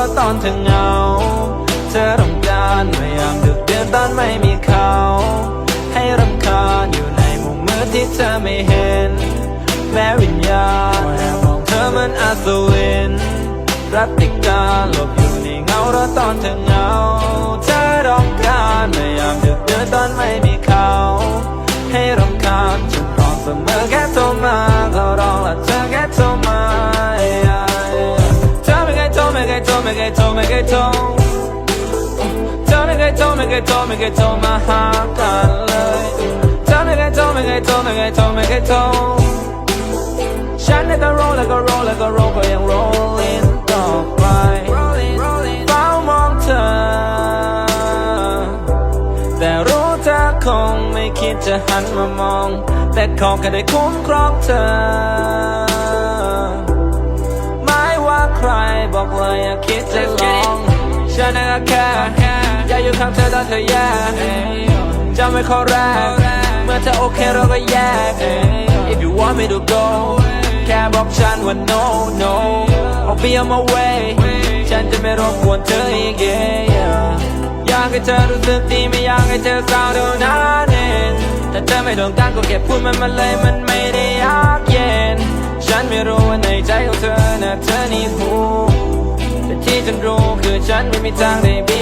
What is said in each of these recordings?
ในเงารถตอนเธอเหงา เธอต้องการพยายามดึกเดือนตอนไม่มีเขา ให้รำคาญอยู่ในมุมมืดที่เธอไม่เห็น แม้วิญญาณแอบมองเธอเหมันอาสวินรัติการหลบอยู่ในเงารถตอนเธอเหงาเธอต้องการพยายามดึกเดือนตอนไม่ เคยโทรไม่เคยโทรไม่เคยโทรไม่เคยโทรฉันได้แต่ roll แล้วก็ roll แล้วก็ roll ก็ยัง rolling ต่อไปเฝ้ามองเธอแต่รู้เธอคงไม่คิดจะหันมามอง แต่ขอแค่ได้คุ้มครองเธอ แค่อยากอยู่ข้างเธอตอนเธอแย่จะไม่ขอแรกเมื่อเธอโอเคเราก็แยก If you want me to go แค่บอกฉันว่า no no I'll be on my way ฉันจะไม่รบกวนเธออีกอยากให้เธอรู้สึกดีไม่อยากให้เธอเศร้าเท่านั้นเองถ้าเธอไม่ต้องการก็เก็บพูดมันมาเลยมันไม่ได้ยากเย็น ฉันไม่รู้ว่าในใจของเธอนะเธอนี่หู ฉันรู้คือฉันไม่มีทางได้บี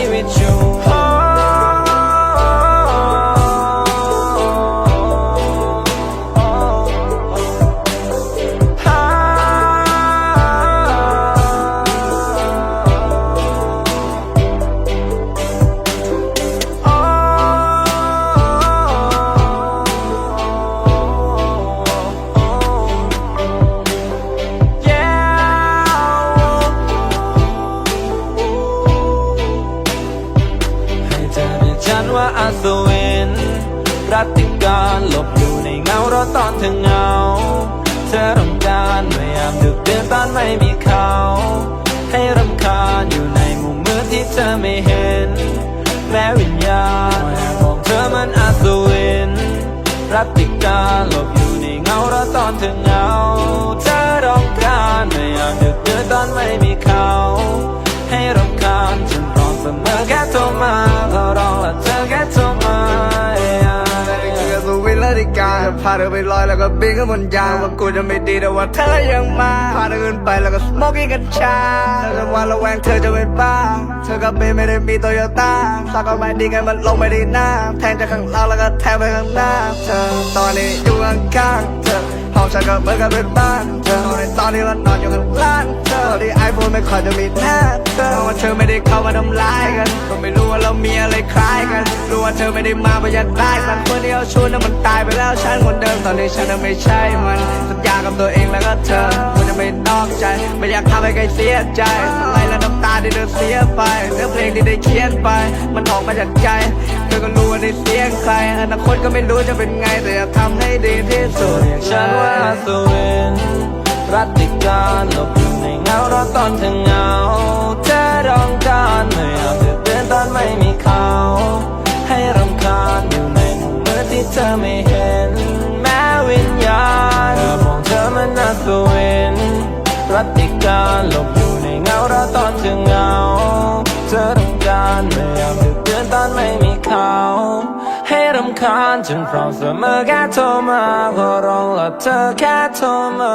รัติการหลบอยู่ในเงารถตอนเธอเงา เธอต้องการพยายามดึกเดือนตอนไม่มีเขา ให้รำคาญอยู่ในมุมมืดที่เธอไม่เห็น แม้วิญญาณแอบมองเธอมันอาสวินรัตติการหลบอยู่ในเงารถตอนเธอเงา เธอต้องการพยายามดึกเดือนตอนไม่มีเขา ให้รำคาญฉันพร้อมเสมอแค่โทร สุวินและดิกาพาเธอไปลอยแล้วก็บินขึ้นบนยางว่ากูจะไม่ดีแต่ว่าเธอยังมาพาเธอขึ้นไปแล้วก็สโมกิ้งกัญชาแต่ว่าระแวงเธอจะเป็นบ้า เธอกับเบไม่ได้มีโตโยต้าสักก็ไม่ดีไงมันลงไม่ด้หน้า แทงจากข้างล่างแล้วก็แทงไปข้างหน้า เธอตอนนี้อยู่ข้างๆเธอห้องฉันก็เหมือนกับเป็นบ้านเธอในตอนที่เรานอนอยู่ข้างล่างเธอตอนที่ไอโฟนไม่ค่อยจะมีหน้าเธอเพราะว่าเธอไม่ได้เข้ามาทำร้ายกันก็ไม่รู้ว่าเรามีอะไรคล้ายกัน ว่าเธอไม่ได้มาเพื่ออยากได้มันคนที่เอาชวนนั้นมันตายไปแล้วฉันคนเดิมตอนนี้ฉันน่ะไม่ใช่มันสัญญากับตัวเองแล้วก็เธอว่าจะไม่นอกใจ ไม่อยากทำให้ใครเสียใจอะไรและน้ำตาที่เธอเสียไปเนื้อเพลงที่ได้เขียนไป มันออกมาจากใจเธอก็รู้ว่าได้เสียงใครอนาคตก็ไม่รู้จะเป็นไงแต่อยากทำให้ดีที่สุดฉันว่าสวินรัติการหลบอยู่ในเงารถตอนเธอเหงาเธอต้องการพยายาก สเวินรัติการหลบอยู่ในเงารถตอนเธอเงา เธอต้องการพยายามดึกเดือนตอนไม่มีเขา ให้รำคาญฉันพร้อมเสมอแค่โทรมาขอร้องและเธอแค่โทรมา